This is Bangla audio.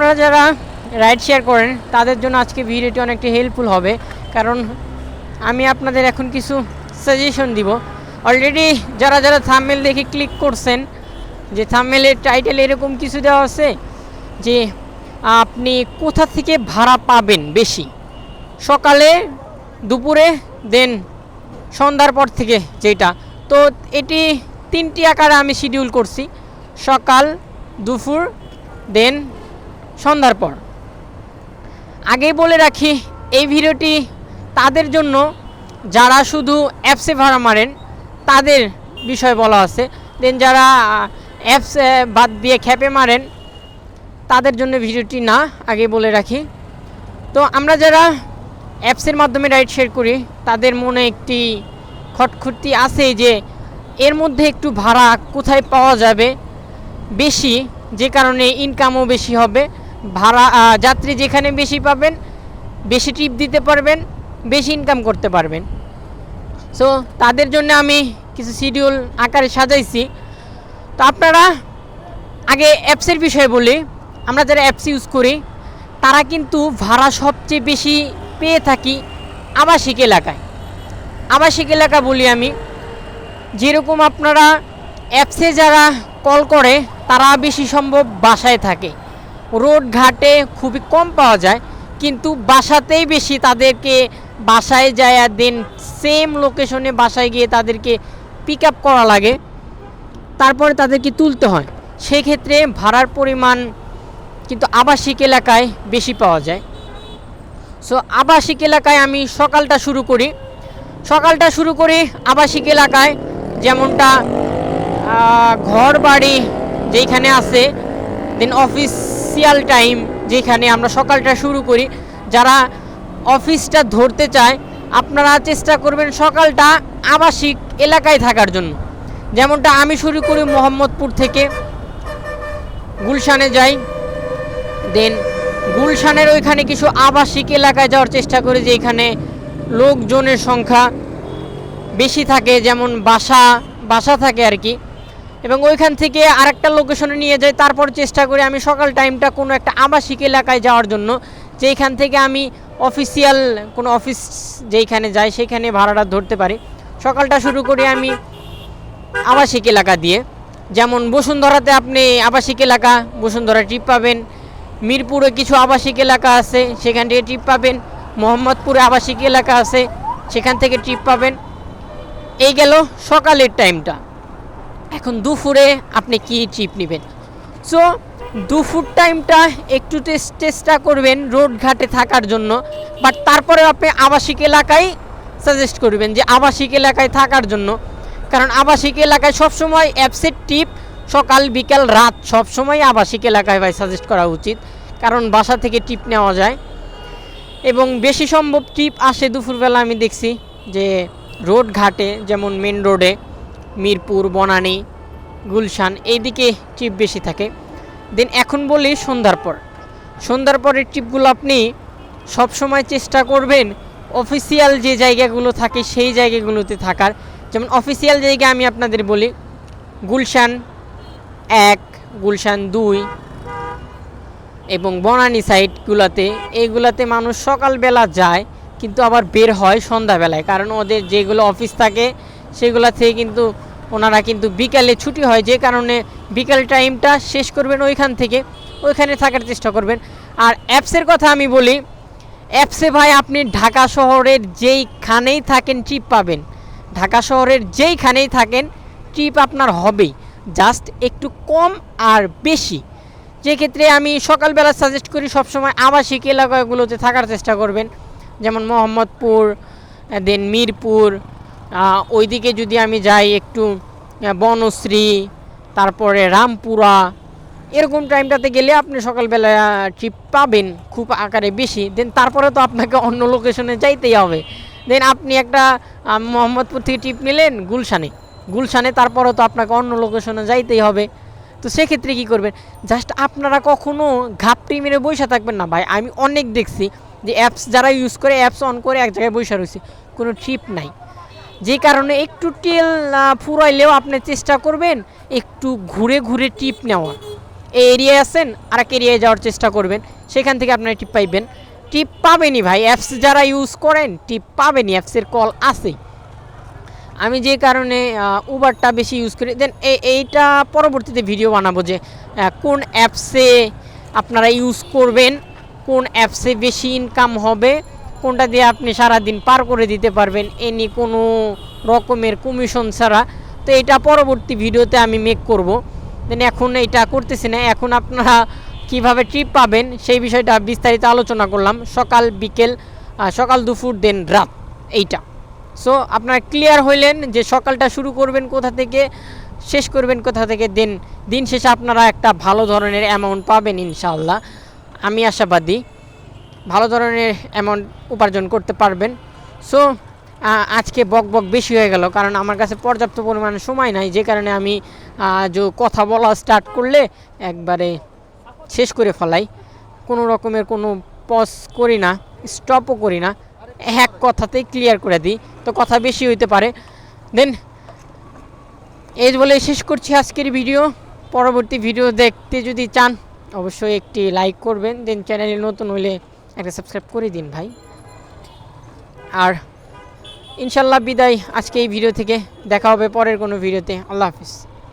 আপনারা যারা রাইড শেয়ার করেন, তাদের জন্য আজকে ভিডিওটি অনেকটা হেল্পফুল হবে। কারণ আমি আপনাদের এখন কিছু সাজেশন দিব। অলরেডি যারা যারা থামমেল দেখে ক্লিক করছেন, যে থামমেলের টাইটেল এরকম কিছু দেওয়া আছে, যে আপনি কোথা থেকে ভাড়া পাবেন বেশি? সকালে, দুপুরে দেন সন্ধ্যার পর থেকে যেটা। তো এটি তিনটি আকারে আমি শিডিউল করছি। সকাল, দুপুর দেন সন্ধ্যার পর। আগেই বলে রাখি, এই ভিডিওটি তাদের জন্য, যারা শুধু অ্যাপসে ভাড়া মারেন, তাদের বিষয় বলা আছে। দেন যারা অ্যাপস বাদ দিয়ে খেপে মারেন, তাদের জন্য ভিডিওটি না, আগে বলে রাখি। তো আমরা যারা অ্যাপসের মাধ্যমে রাইড শেয়ার করি, তাদের মনে একটি খটখটি আছে যে, এর মধ্যে একটু ভাড়া কোথায় পাওয়া যাবে? বেশি, যে কারণে ইনকামও বেশি হবে। ভাড়া যাত্রী যেখানে বেশি পাবেন, বেশি টিপ দিতে পারবেন, বেশি ইনকাম করতে পারবেন। সো তাদের জন্য আমি কিছু শিডিউল আকারে সাজাইছি। তো আপনারা আগে অ্যাপসের বিষয়ে বলি। আমরা যারা অ্যাপস ইউজ করি, তারা কিন্তু ভাড়া সবচেয়ে বেশি পেয়ে থাকি আবাসিক এলাকায়। আবাসিক এলাকা বলি আমি। যেরকম আপনারা অ্যাপসে যারা কল করে, তারা বেশি সম্ভব বাসায় থাকে। রোড ঘাটে খুবই কম পাওয়া যায়, কিন্তু বাসাতেই বেশি তাদেরকে বাসায় যায় আর দেন সেম লোকেশনে বাসায় গিয়ে তাদেরকে পিক আপ করা লাগে, তারপরে তাদেরকে তুলতে হয়। সেক্ষেত্রে ভাড়ার পরিমাণ কিন্তু আবাসিক এলাকায় বেশি পাওয়া যায়। সো আবাসিক এলাকায় আমি সকালটা শুরু করি। সকালটা শুরু করি আবাসিক এলাকায় যেমনটা ঘর বাড়ি যেইখানে আছে দেন অফিসিয়াল টাইম যেখানে আমরা সকালটা শুরু করি। যারা অফিসটা ধরতে চায়, আপনারা চেষ্টা করবেন সকালটা আবাসিক এলাকায় থাকার জন্য। যেমনটা আমি শুরু করি মোহাম্মদপুর থেকে। গুলশানে যাই। দেন গুলশানের ওইখানে কিছু আবাসিক এলাকায় যাওয়ার চেষ্টা করি যে এখানে লোকজনের সংখ্যা বেশি থাকে, যেমন বাসা বাসা থাকে আর কি। এবং ওইখান থেকে আরেকটা লোকেশনে নিয়ে যাই। তারপর চেষ্টা করি আমি সকাল টাইমটা কোনো একটা আবাসিক এলাকায় যাওয়ার জন্য। যেইখান থেকে আমি অফিসিয়াল কোনো অফিস যেইখানে যাই সেইখানে ভাড়াটা ধরতে পারি। সকালটা শুরু করি আমি আবাসিক এলাকা দিয়ে। যেমন বসুন্ধরাতে আপনি আবাসিক এলাকা, বসুন্ধরা ট্রিপ পাবেন। মিরপুরে কিছু আবাসিক এলাকা আছে, সেখান থেকে ট্রিপ পাবেন। মোহাম্মদপুরে আবাসিক এলাকা আছে, সেখান থেকে ট্রিপ পাবেন। এই গেল সকালের টাইমটা এখন দুপুরে আপনি কি ট্রিপ নেবেন? সো দুপুর টাইমটা একটু চেষ্টা করবেন রোড ঘাটে থাকার জন্য বাট তারপরে আপনি আবাসিক এলাকায় সাজেস্ট করবেন যে আবাসিক এলাকায় থাকার জন্য। কারণ আবাসিক এলাকায় সবসময় অ্যাপসের টিপ সকাল, বিকাল, রাত সবসময় আবাসিক এলাকায় ভাই সাজেস্ট করা উচিত, কারণ বাসা থেকে টিপ নেওয়া যায়। এবং বেশি সম্ভব টিপ আসে দুপুরবেলা আমি দেখছি যে রোড ঘাটে, যেমন মেন রোডে মিরপুর, বনানী, গুলশান, এইদিকে ট্রিপ বেশি থাকে। দেন এখন বলি সন্ধ্যার পর। সন্ধ্যার পরের ট্রিপগুলো আপনি সবসময় চেষ্টা করবেন অফিসিয়াল যে জায়গাগুলো থাকে সেই জায়গাগুলোতে থাকার। যেমন অফিসিয়াল জায়গা আমি আপনাদের বলি, গুলশান এক, গুলশান দুই এবং বনানী সাইডগুলোতে। এইগুলাতে মানুষ সকালবেলা যায়, কিন্তু আবার বের হয় সন্ধ্যাবেলায়। কারণ ওদের যেগুলো অফিস থাকে সেগুলা থেকে কিন্তু ওনারা কিন্তু বিকালে ছুটি হয়, যে কারণে বিকাল টাইমটা শেষ করবেন ওইখান থেকে, ওইখানে থাকার চেষ্টা করবেন। আর অ্যাপসের কথা আমি বলি অ্যাপসে ভাই আপনি ঢাকা শহরের যেইখানেই থাকেন ট্রিপ পাবেন। ঢাকা শহরের যেইখানেই থাকেন ট্রিপ আপনার হবেই। জাস্ট একটু কম আর বেশি। যে ক্ষেত্রে আমি সকালবেলা সাজেস্ট করি, সবসময় আবাসিক এলাকাগুলোতে থাকার চেষ্টা করবেন। যেমন মোহাম্মদপুর দেন মিরপুর ওইদিকে যদি আমি যাই একটু বনশ্রী, তারপরে রামপুরা, এরকম টাইমটাতে গেলে আপনি সকালবেলা ট্রিপ পাবেন খুব আকারে বেশি। দেন তারপরে তো আপনাকে অন্য লোকেশনে যাইতেই হবে। দেন আপনি একটা মোহাম্মদপুর থেকে ট্রিপ নিলেন গুলশানে। গুলশানে তারপরে তো আপনাকে অন্য লোকেশনে যাইতেই হবে। তো সেক্ষেত্রে কী করবেন? জাস্ট আপনারা কখনও ঘাপটি মেরে বসে থাকবেন না ভাই। আমি অনেক দেখছি যে অ্যাপস যারা ইউজ করে অ্যাপস অন করে এক জায়গায় বসে রয়েছে, কোনো ট্রিপ নাই। যে কারণে একটু তেল ফুরাইলেও আপনি চেষ্টা করবেন একটু ঘুরে ঘুরে টিপ নেওয়ার। এই এরিয়ায় আছেন আর এক এরিয়ায় যাওয়ার চেষ্টা করবেন। সেখান থেকে আপনারা টিপ পাইবেন। টিপ পাবেনই ভাই অ্যাপস যারা ইউজ করেন টিপ পাবেনই অ্যাপসের কল আছেই। আমি যে কারণে উবারটা বেশি ইউজ করি। দেন এইটা পরবর্তীতে ভিডিও বানাবো যে কোন অ্যাপসে আপনারা ইউজ করবেন, কোন অ্যাপসে বেশি ইনকাম হবে কোনটা দিয়ে আপনি সারা দিন পার করে দিতে পারবেন এনি কোনো রকমের কমিশন ছাড়া। তো এটা পরবর্তী ভিডিওতে আমি মেক করব। দেন এখন এটা করতেছি না, এখন আপনারা কীভাবে ট্রিপ পাবেন সেই বিষয়টা বিস্তারিত আলোচনা করলাম। সকাল, বিকেল সকাল, দুপুর দেন রাত, এইটা। সো আপনারা ক্লিয়ার হইলেন যে সকালটা শুরু করবেন কোথা থেকে, শেষ করবেন কোথা থেকে দেন দিন শেষে আপনারা একটা ভালো ধরনের অ্যামাউন্ট পাবেন ইনশাআল্লাহ। আমি আশাবাদী। ধরনের অ্যামাউন্ট উপার্জন করতে পারবেন। সো আজকে বক বক বেশি হয়ে গেল, কারণ আমার কাছে পর্যাপ্ত পরিমাণে সময় নাই, যে কারণে আমি যে কথা বলা স্টার্ট করলে একবারে শেষ করে ফেলাই। কোনো রকমের কোনো পজ করি না স্টপও করি না, এক কথাতেই ক্লিয়ার করে দিই, তো কথা বেশি হইতে পারে। দেন এই বলে শেষ করছি আজকের ভিডিও পরবর্তী ভিডিও দেখতে যদি চান, অবশ্যই একটি লাইক করবেন দেন চ্যানেলে নতুন হলে একটা সাবস্ক্রাইব করে দিন ভাই। আর ইনশাল্লাহ বিদায় আজকে এই ভিডিও থেকে। দেখা হবে পরের কোনো ভিডিওতে আল্লাহ হাফিজ।